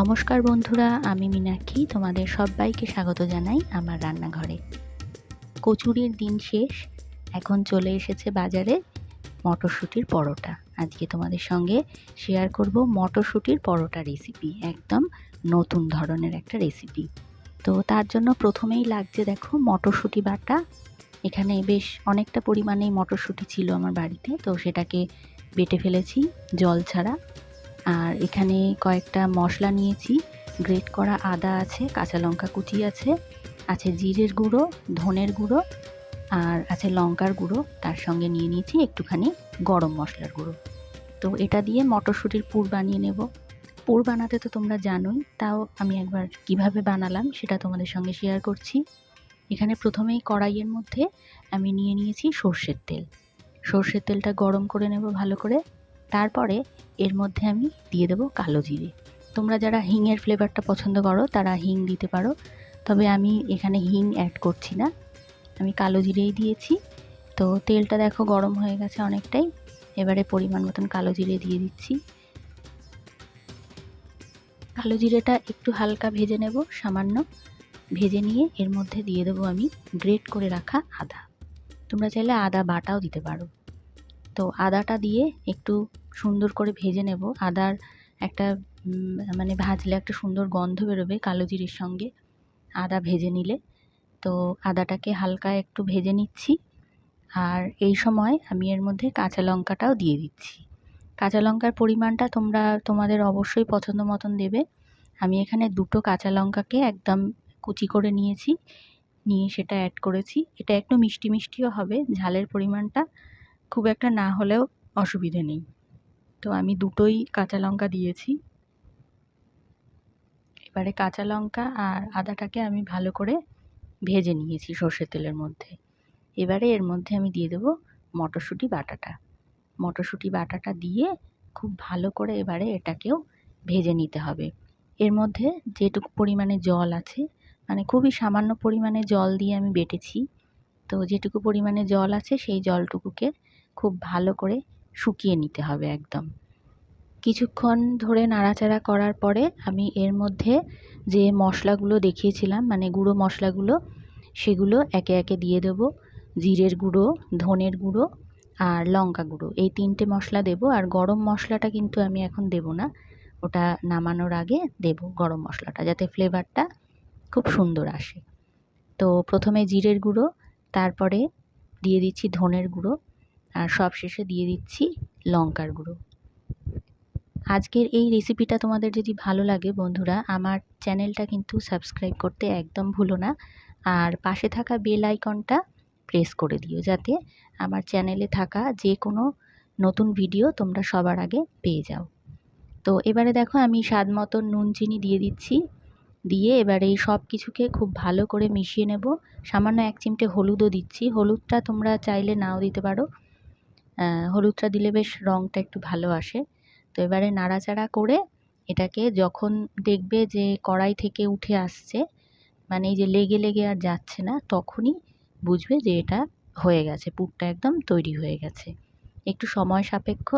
নমস্কার বন্ধুরা, আমি মীনাক্ষী, তোমাদের সবাইকে স্বাগত জানাই আমার রান্নাঘরে। কচুরির দিন শেষ, এখন চলে এসেছে বাজারে মটরশুঁটির পরোটা। আজকে তোমাদের সঙ্গে শেয়ার করব মটরশুঁটির পরোটা রেসিপি একদম নতুন ধরনের একটা রেসিপি তো তার জন্য প্রথমেই লাগছে দেখো মটরশুঁটি বাটা। এখানে বেশ অনেকটা পরিমাণেই মটরশুঁটি ছিল আমার বাড়িতে, তো সেটাকে বেটে ফেলেছি জল ছাড়া। আর এখানে কয়েকটা মশলা নিয়েছি। গ্রেট করা আদা আছে, কাঁচা লঙ্কা কুচি আছে আছে জিরের গুঁড়ো, ধনের গুঁড়ো, আর আছে লঙ্কার গুঁড়ো। তার সঙ্গে নিয়ে নিয়েছি একটুখানি গরম মশলার গুঁড়ো। তো এটা দিয়ে মটরশুঁটির পুর বানিয়ে নেব। পুর বানাতে তো তোমরা জানোই, তাও আমি একবার কীভাবে বানালাম সেটা তোমাদের সঙ্গে শেয়ার করছি। এখানে প্রথমেই কড়াইয়ের মধ্যে আমি নিয়ে নিয়েছি সর্ষের তেল। সর্ষের তেলটা গরম করে নেব ভালো করে। তারপরে এর মধ্যে আমি দিয়ে দেবো কালো জিরে। তোমরা যারা হিংয়ের ফ্লেভারটা পছন্দ করো, তারা হিং দিতে পারো। তবে আমি এখানে হিং অ্যাড করছি না। আমি কালো জিরেই দিয়েছি। তো তেলটা দেখো গরম হয়ে গেছে অনেকটাই। এবারে পরিমাণ মতন কালো জিরে দিয়ে দিচ্ছি। কালো জিরেটা একটু হালকা ভেজে নেব, সামান্য। ভেজে নিয়ে এর মধ্যে দিয়ে দেবো আমি গ্রেট করে রাখা আদা। তোমরা চাইলে আদা বাটাও দিতে পারো। তো আদাটা দিয়ে একটু সুন্দর করে ভেজে নেব। আদার একটা মানে ভাজলে একটা সুন্দর গন্ধ বেরোবে কালো জিরের সঙ্গে আদা ভেজে নিলে। তো আদাটাকে হালকা একটু ভেজে নিচ্ছি আর এই সময় আমি এর মধ্যে কাঁচা লঙ্কাটাও দিয়ে দিচ্ছি। কাঁচা লঙ্কার পরিমাণটা তোমরা, তোমাদের অবশ্যই পছন্দ মতন দেবে। আমি এখানে দুটো কাঁচা লঙ্কাকে একদম কুচি করে নিয়েছি, নিয়ে সেটা অ্যাড করেছি। এটা একটু মিষ্টি মিষ্টিও হবে, ঝালের পরিমাণটা খুব একটা না হলেও অসুবিধে নেই। তো আমি দুটোই কাঁচা লঙ্কা দিয়েছি। এবারে কাঁচা লঙ্কা আর আদাটাকে আমি ভালো করে ভেজে নিয়েছি সর্ষের তেলের মধ্যে। এবারে এর মধ্যে আমি দিয়ে দেবো মটরশুঁটি বাটাটা। মটরশুঁটি বাটাটা দিয়ে খুব ভালো করে এবারে এটাকেও ভেজে নিতে হবে। এর মধ্যে যেটুকু পরিমাণে জল আছে মানে খুবই সামান্য পরিমাণে জল দিয়ে আমি বেটেছি। তো যেটুকু পরিমাণে জল আছে সেই জলটুকুকে খুব ভালো করে শুকিয়ে নিতে হবে একদম। কিছুক্ষণ ধরে নাড়াচাড়া করার পরে আমি এর মধ্যে যে মশলাগুলো দেখিয়েছিলাম মানে গুঁড়ো মশলাগুলো, সেগুলো একে একে দিয়ে দেব। জিরের গুঁড়ো, ধনের গুঁড়ো আর লঙ্কা গুঁড়ো। এই তিনটে মশলা দেব আর গরম মশলাটা কিন্তু আমি এখন দেব না। ওটা নামানোর আগে দেব গরম মশলাটা যাতে ফ্লেভারটা খুব সুন্দর আসে। তো প্রথমে জিরের গুঁড়ো, তারপরে দিয়ে দিচ্ছি ধনের গুঁড়ো। আর সব শেষে দিয়ে দিচ্ছি লঙ্কার গুঁড়ো। আজকের এই রেসিপিটা তোমাদের যদি ভালো লাগে বন্ধুরা, আমার চ্যানেলটা কিন্তু সাবস্ক্রাইব করতে একদম ভুলো না। আর পাশে থাকা বেল আইকনটা প্রেস করে দিও যাতে আমার চ্যানেলে থাকা যে কোনো নতুন ভিডিও তোমরা সবার আগে পেয়ে যাও। তো এবারে দেখো আমি স্বাদ মতো নুন, চিনি দিয়ে দিচ্ছি। দিয়ে এবারে এই সব কিছুকে খুব ভালো করে মিশিয়ে নেব। সামান্য এক চিমটে হলুদও দিচ্ছি। হলুদটা তোমরা চাইলে নাও দিতে পারো। হলুদটা দিলে বেশ রঙটা একটু ভালো আসে। তো এবারে নাড়াচাড়া করে এটাকে যখন দেখবে যে কড়াই থেকে উঠে আসছে মানে এই যে লেগে লেগে আর যাচ্ছে না, তখনই বুঝবে যে এটা হয়ে গেছে, পুরটা একদম তৈরি হয়ে গেছে। একটু সময় সাপেক্ষ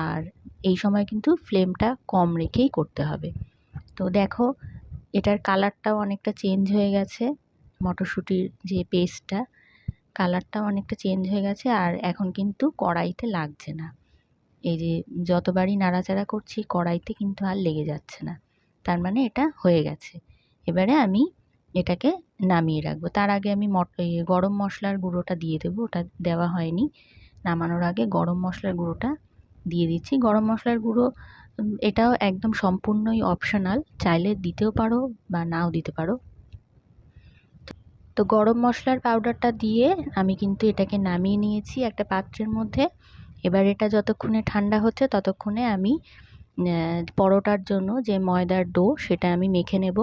আর এই সময় কিন্তু ফ্লেমটা কম রেখেই করতে হবে। তো দেখো, এটার কালারটাও অনেকটা চেঞ্জ হয়ে গেছে, মটরশুঁটির যে পেস্টটা। কালারটাও অনেকটা চেঞ্জ হয়ে গেছে আর এখন কিন্তু কড়াইতে লাগছে না। এই যে যতবারই নাড়াচাড়া করছি কড়াইতে কিন্তু আর লেগে যাচ্ছে না। তার মানে এটা হয়ে গেছে। এবারে আমি এটাকে নামিয়ে রাখব। তার আগে আমি মট গরম মশলার গুঁড়োটা দিয়ে দেবো। ওটা দেওয়া হয়নি। নামানোর আগে গরম মশলার গুঁড়োটা দিয়ে দিচ্ছি। গরম মশলার গুঁড়ো এটাও একদম সম্পূর্ণই অপশনাল চাইলে দিতেও পারো বা নাও দিতে পারো। তো গরম মশলার পাউডারটা দিয়ে আমি কিন্তু এটাকে নামিয়ে নিয়েছি একটা পাত্রের মধ্যে। এবার এটা যতক্ষণে ঠান্ডা হচ্ছে ততক্ষণে আমি পরোটার জন্য যে ময়দার ডো সেটা আমি মেখে নেব।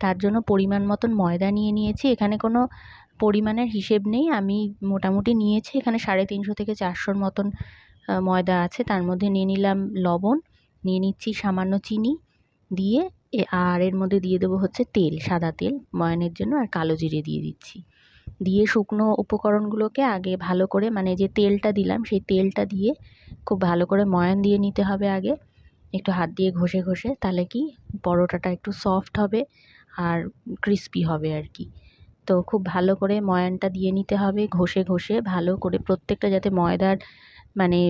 তার জন্য পরিমাণ মতন ময়দা নিয়ে নিয়েছি। এখানে কোনো পরিমাণের হিসেব নেই। আমি মোটামুটি নিয়েছি। এখানে সাড়ে তিনশো থেকে চারশোর মতন ময়দা আছে। তার মধ্যে নিয়ে নিলাম লবণ, নিয়ে নিচ্ছি সামান্য চিনি দিয়ে আর এর মধ্যে দিয়ে দেবো হচ্ছে তেল, সাদা তেল, ময়ানের জন্য আর কালো জিরে দিয়ে দিচ্ছি। দিয়ে শুকনো উপকরণগুলোকে আগে ভালো করে মানে যে তেলটা দিলাম, সেই তেলটা দিয়ে খুব ভালো করে ময়ান দিয়ে নিতে হবে আগে। একটু হাত দিয়ে ঘষে ঘষে, তাহলে কি পরোটাটা একটু সফট হবে আর ক্রিস্পি হবে আর কি। তো খুব ভালো করে ময়ানটা দিয়ে নিতে হবে, ঘষে ঘষে ভালো করে প্রত্যেকটা যাতে ময়দার মানে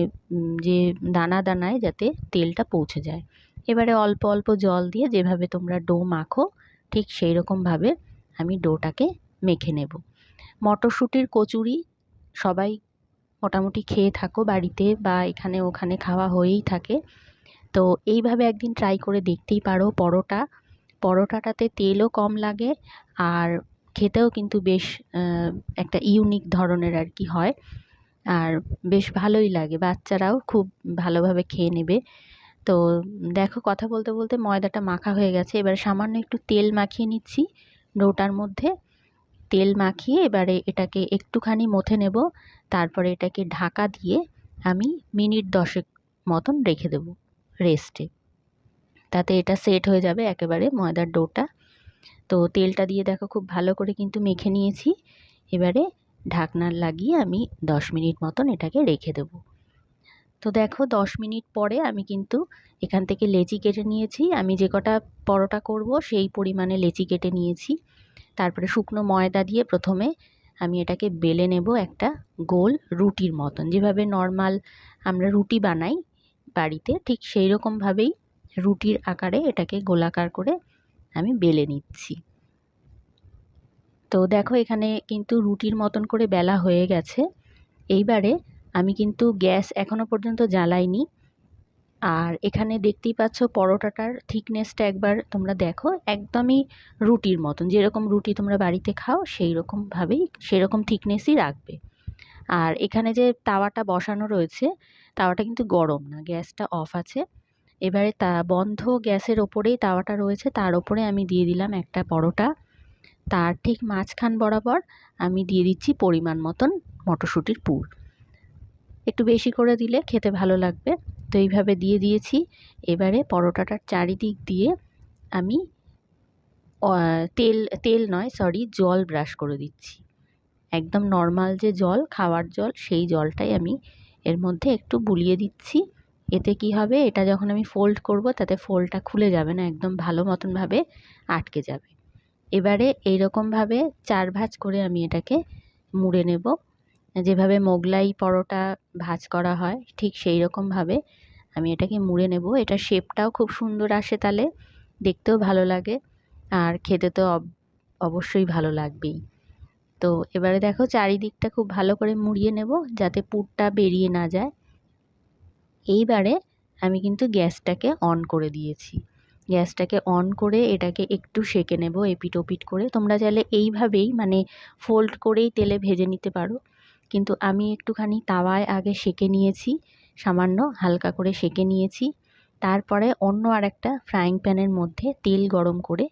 যে দানা দানায় যাতে তেলটা পৌঁছে যায়। এবারে অল্প অল্প জল দিয়ে যেভাবে তোমরা ডো মাখো, ঠিক সেই রকমভাবে আমি ডোটাকে মেখে নেব। মটরশুঁটির কচুরি সবাই মোটামুটি খেয়ে থাকো বাড়িতে বা এখানে ওখানে খাওয়া হয়েই থাকে। তো এইভাবে একদিন ট্রাই করে দেখতেই পারো পরোটা। পরোটাটাতে তেলও কম লাগে আর খেতেও কিন্তু বেশ একটা ইউনিক ধরনের আর কি হয়। আর বেশ ভালোই লাগে। বাচ্চারাও খুব ভালোভাবে খেয়ে নেবে। তো দেখো কথা বলতে বলতে ময়দাটা মাখা হয়ে গেছে। এবার সামান্য একটু তেল মাখিয়ে নিচ্ছি ডোটার মধ্যে। তেল মাখিয়ে এবারে এটাকে একটুখানি মথে নেব। তারপরে এটাকে ঢাকা দিয়ে আমি মিনিট দশেক মতন রেখে দেব রেস্টে। তাতে এটা সেট হয়ে যাবে একেবারে ময়দার ডোটা। তো তেলটা দিয়ে দেখো খুব ভালো করে কিন্তু মেখে নিয়েছি। এবারে ঢাকনার লাগিয়ে আমি দশ মিনিট মতন এটাকে রেখে দেবো। তো দেখো দশ মিনিট পরে আমি কিন্তু এখান থেকে লেচি কেটে নিয়েছি। আমি যে কটা পরোটা করব সেই পরিমাণে লেচি কেটে নিয়েছি। তারপরে শুকনো ময়দা দিয়ে প্রথমে আমি এটাকে বেলে নেব একটা গোল রুটির মতন। যেভাবে নর্মাল আমরা রুটি বানাই বাড়িতে, ঠিক সেই রকমভাবেই রুটির আকারে এটাকে গোলাকার করে আমি বেলে নিচ্ছি। তো দেখো এখানে কিন্তু রুটির মতন করে বেলা হয়ে গেছে। এইবারে আমি কিন্তু গ্যাস এখনও পর্যন্ত জ্বালাইনি। আর এখানে দেখতেই পাচ্ছ পরোটাটার থিকনেসটা একবার তোমরা দেখো, একদমই রুটির মতন। যেরকম রুটি তোমরা বাড়িতে খাও সেই রকমভাবেই সেরকম থিকনেসই রাখবে। আর এখানে যে তাওয়াটা বসানো রয়েছে, তাওয়াটা কিন্তু গরম না, গ্যাসটা অফ আছে। এবারে তা বন্ধ গ্যাসের ওপরেই তাওয়াটা রয়েছে, তার ওপরে আমি দিয়ে দিলাম একটা পরোটা। তার ঠিক মাঝখান বরাবর আমি দিয়ে দিচ্ছি পরিমাণ মতন মটরশুঁটির পুর। একটু বেশি করে দিলে খেতে ভালো লাগবে। তো এইভাবে দিয়ে দিয়েছি। এবারে পরোটাটার চারিদিক দিয়ে আমি তেল তেল নয় সরি জল ব্রাশ করে দিচ্ছি। একদম নর্মাল যে জল, খাওয়ার জল, সেই জলটাই আমি এর মধ্যে একটু বুলিয়ে দিচ্ছি। এতে কি হবে? এটা যখন আমি ফোল্ড করব, তাতে ফোল্ডটা খুলে যাবে না, একদম ভালো মতনভাবে আটকে যাবে। এবারে এইরকমভাবে চার ভাঁজ করে আমি এটাকে মুড়ে নেব। যেভাবে মোগলাই পরোটা ভাজ করা হয়, ঠিক সেই রকমভাবে আমি এটাকে মুড়ে নেব। এটা শেপটাও খুব সুন্দর আসে তাহলে দেখতেও ভালো লাগে আর খেতে তো অবশ্যই ভালো লাগবেই। তো এবারে দেখো চারিদিকটা খুব ভালো করে মুড়িয়ে নেব যাতে পুরটা বেরিয়ে না যায়। এইবারে আমি কিন্তু গ্যাসটাকে অন করে দিয়েছি। গ্যাসটাকে অন করে এটাকে একটু সেঁকে নেব এপিট ওপিট করে। তোমরা চাইলে এইভাবেই মানে ফোল্ড করেই তেলে ভেজে নিতে পারো। কিন্তু আমি একটুখানি তাওয়ায় আগে সেঁকে নিয়েছি, সামান্য হালকা করে সেঁকে নিয়েছি। তারপরে অন্য আর একটা ফ্রাইং প্যানের মধ্যে তেল গরম করে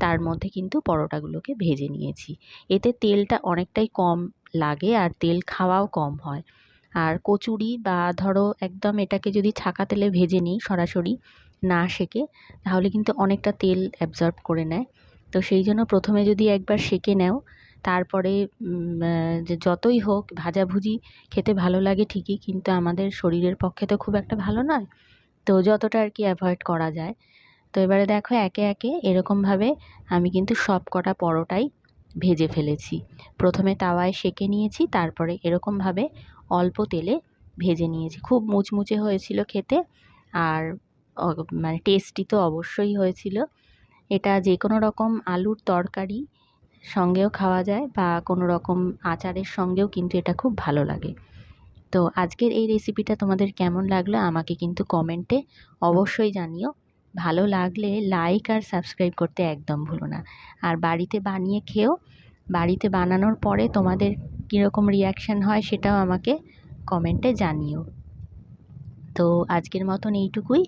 তার মধ্যে কিন্তু পরোটাগুলোকে ভেজে নিয়েছি। এতে তেলটা অনেকটাই কম লাগে আর তেল খাওয়াও কম হয়। আর কচুরি বা ধরো একদম এটাকে যদি ছাকা তেলে ভেজে নিই সরাসরি না সেকে, তাহলে কিন্তু অনেকটা তেল অ্যাবজর্ব করে নেয়। তো সেই জন্য প্রথমে যদি একবার সেকে নেও তারপরে যে যতই হোক ভাজাভুজি খেতে ভালো লাগে ঠিকই, কিন্তু আমাদের শরীরের পক্ষে তো খুব একটা ভালো নয়। তো যতটা আর কি অ্যাভয়েড করা যায়। তো এবারে দেখো একে একে এরকমভাবে আমি কিন্তু সব কটা পরোটাই ভেজে ফেলেছি। প্রথমে তাওয়ায় সেকে নিয়েছি, তারপরে এরকমভাবে অল্প তেলে ভেজে নিয়েছি। খুব মুচমুচে হয়েছিল খেতে আর মানে টেস্টি তো অবশ্যই হয়েছিল। এটা যে কোনো রকম আলুর তরকারি সঙ্গেও খাওয়া যায় বা কোনো রকম আচারের সঙ্গেও কিন্তু এটা খুব ভালো লাগে। তো আজকের এই রেসিপিটা তোমাদের কেমন লাগল আমাকে কিন্তু কমেন্টে অবশ্যই জানিও। ভালো লাগলে লাইক আর সাবস্ক্রাইব করতে একদম ভুলো না। আর বাড়িতে বানিয়ে খেও। বাড়িতে বানানোর পরে তোমাদের কীরকম রিয়াকশান হয় সেটাও আমাকে কমেন্টে জানিও। তো আজকের মতন এইটুকুই।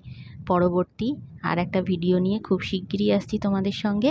পরবর্তী আর একটা ভিডিও নিয়ে খুব শিগগিরই আসছি তোমাদের সঙ্গে।